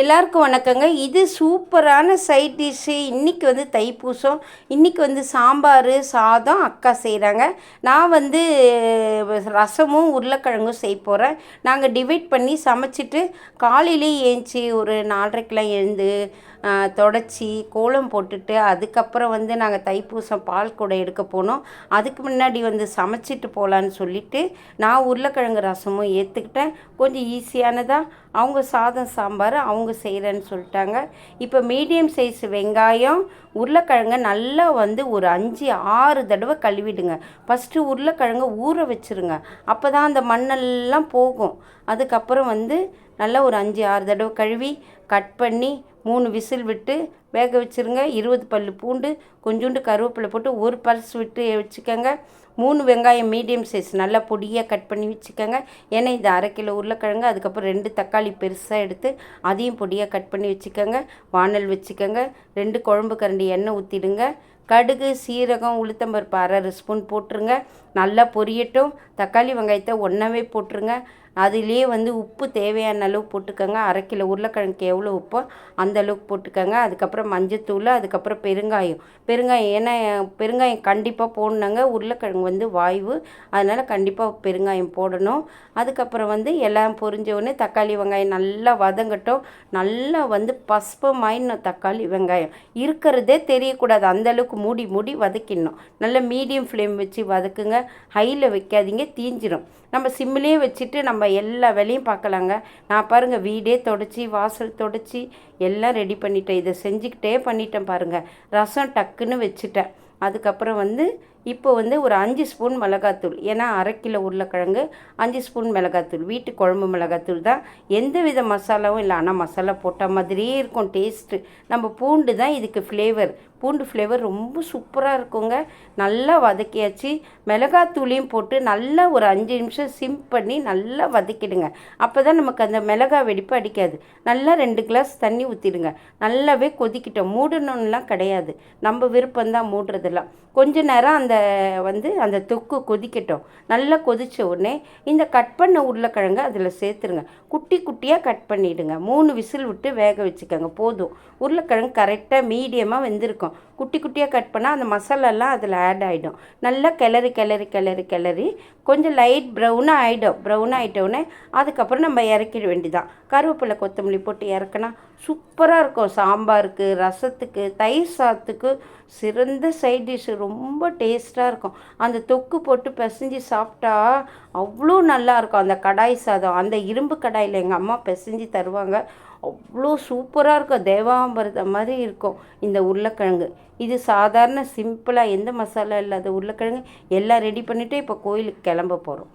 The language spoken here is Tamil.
எல்லாருக்கும் வணக்கங்க. இது சூப்பரான சைட் டிஷ்ஷு. இன்றைக்கி வந்து தைப்பூசம். இன்றைக்கி வந்து சாம்பார் சாதம் அக்கா செய்கிறாங்க நான் வந்து ரசமும் உருளைக்கிழங்கும் செய்ய போகிறேன் நாங்கள் டிவைட் பண்ணி சமைச்சிட்டு காலையிலே ஏஞ்சி ஒரு நாலரைக்கெலாம் எழுந்து தொடச்சி கோலம் போட்டுட்டு அதுக்கப்புறம் வந்து நாங்கள் தைப்பூசம் பால் கூட எடுக்க போனோம். அதுக்கு முன்னாடி வந்து சமைச்சிட்டு போகலான்னு சொல்லிவிட்டு நான் உருளைக்கிழங்கு ரசமும் ஏற்றுக்கிட்டேன் கொஞ்சம் ஈஸியானதாக அவங்க சாதம் சாம்பார் அவங்க செய்கிறேன்னு சொல்லிட்டாங்க. இப்போ மீடியம் சைஸ் வெங்காயம் உருளைக்கிழங்கை நல்லா வந்து ஒரு அஞ்சு ஆறு தடவை கழுவிடுங்க. ஃபஸ்ட்டு உருளைக்கிழங்க ஊற வச்சுருங்க. அப்போ தான் அந்த மண்ணெல்லாம் போகும். அதுக்கப்புறம் வந்து நல்லா ஒரு அஞ்சு ஆறு தடவை கழுவி கட் பண்ணி மூணு விசில் விட்டு வேக வச்சுருங்க. இருபது பல் பூண்டு கொஞ்சோண்டு கருவேப்பிலை போட்டு ஒரு பல்ஸ் விட்டு வச்சுக்கோங்க. மூணு வெங்காயம் மீடியம் சைஸ் நல்லா பொடியாக கட் பண்ணி வச்சுக்கோங்க. ஏன்னா இது அரை கிலோ உருளைக்கிழங்கு அதுக்கப்புறம் ரெண்டு தக்காளி பெருசாக எடுத்து அதையும் பொடியாக கட் பண்ணி வச்சுக்கோங்க. வானல் வச்சுக்கோங்க. ரெண்டு குழம்பு கரண்டி எண்ணெய் ஊற்றிடுங்க கடுகு சீரகம் உளுத்தம்பருப்பு அரை ஸ்பூன் போட்டுருங்க. நல்லா பொரியட்டும். தக்காளி வெங்காயத்தை ஒன்றாவே போட்டுருங்க. அதுலேயே வந்து உப்பு தேவையான அளவு போட்டுக்கோங்க. அரை கிலோ உருளைக்கிழங்குக்கு எவ்வளோ உப்போ அந்த அளவுக்கு போட்டுக்கோங்க. அதுக்கப்புறம் மஞ்சத்தூள் அதுக்கப்புறம் பெருங்காயம். பெருங்காயம் ஏன்னா பெருங்காயம் கண்டிப்பாக போடணுங்க. உருளைக்கிழங்கு வந்து வாய்வு. அதனால் கண்டிப்பாக பெருங்காயம் போடணும். அதுக்கப்புறம் வந்து எல்லாம் பொரிஞ்ச தக்காளி வெங்காயம் நல்லா வதங்கட்டும். நல்லா வந்து பஸ்பமாயிடணும் தக்காளி வெங்காயம். இருக்கிறதே தெரியக்கூடாது. அந்தளவுக்கு மூடி மூடி வதக்கிடணும். நல்லா மீடியம் ஃப்ளேம் வச்சு வதக்குங்க. ஹையில் வைக்காதீங்க. தீஞ்சிடும் நம்ம சிம்மிலே வச்சுட்டு நம்ம எல்லா வேலையும் பார்க்கலாங்க. நான் பாருங்கள் வீடே தொடச்சி வாசல் தொடச்சி எல்லாம் ரெடி பண்ணிட்டேன். இதை செஞ்சுக்கிட்டே பண்ணிட்டேன் பாருங்கள் ரசம் டக்குன்னு வச்சுட்டேன். அதுக்கப்புறம் வந்து இப்போ வந்து ஒரு அஞ்சு ஸ்பூன் மிளகாத்தூள் ஏன்னா அரை கிலோ உருளைக்கிழங்கு அஞ்சு ஸ்பூன் மிளகாத்தூள் வீட்டு குழம்பு மிளகாத்தூள் தான். எந்த வித மசாலாவும் இல்லை ஆனால் மசாலா போட்ட மாதிரியே இருக்கும் டேஸ்ட்டு நம்ம பூண்டு தான் இதுக்கு ஃப்ளேவர் பூண்டு ஃப்ளேவர் ரொம்ப சூப்பராக இருக்குங்க. நல்லா வதக்கியாச்சு. மிளகாத்தூளையும் போட்டு நல்லா ஒரு அஞ்சு நிமிஷம் சிம் பண்ணி நல்லா வதக்கிடுங்க. அப்போ தான் நமக்கு அந்த மிளகா வெடிப்பு அடிக்காது. நல்லா ரெண்டு கிளாஸ் தண்ணி ஊற்றிடுங்க நல்லாவே கொதிக்கிட்டோம். மூடணும்லாம் கிடையாது. நம்ம விருப்பம்தான் மூடுறதெல்லாம். கொஞ்ச நேரம் அந்த வந்து அந்த தொக்கு கொதிக்கட்டும். நல்லா கொதித்த உடனே இந்த கட் பண்ண உருளைக்கிழங்கு அதில் சேர்த்துருங்க. குட்டி குட்டியாக கட் பண்ணிவிடுங்க மூணு விசில் விட்டு வேக வச்சுக்கோங்க. போதும். உருளைக்கிழங்கு கரெக்டாக மீடியமாக வெந்திருக்கும். குட்டி குட்டியாக கட் பண்ணால் அந்த மசாலாலாம் அதில் ஆட் ஆகிடும் நல்லா கிளறி கிளறி கிளறி கிளறி கொஞ்சம் லைட் ப்ரௌனாக ஆகிடும் ப்ரௌனாக ஆகிட்டோடனே அதுக்கப்புறம் நம்ம இறக்கிட வேண்டிதான் கருவேப்பிலை கொத்தமல்லி போட்டு இறக்குனா சூப்பராக இருக்கும். சாம்பாருக்கு ரசத்துக்கு தயிர் சாதத்துக்கு சிறந்த சைட் டிஷ்ஷு ரொம்ப டேஸ்ட்டாக இருக்கும். அந்த தொக்கு போட்டு பிசைஞ்சு சாப்பிட்டா அவ்வளோ நல்லாயிருக்கும் அந்த கடாய் சாதம் அந்த இரும்பு கடாயில் எங்கள் அம்மா பிசைஞ்சு தருவாங்க. அவ்வளோ சூப்பராக இருக்கும். தேவாமிரதம் மாதிரி இருக்கும் இந்த உருளைக்கிழங்கு. இது சாதாரண சிம்பிளாக எந்த மசாலா இல்லாத உருளைக்கிழங்கு. எல்லாம் ரெடி பண்ணிவிட்டு இப்போ கோயிலுக்கு கிளம்ப போகிறோம்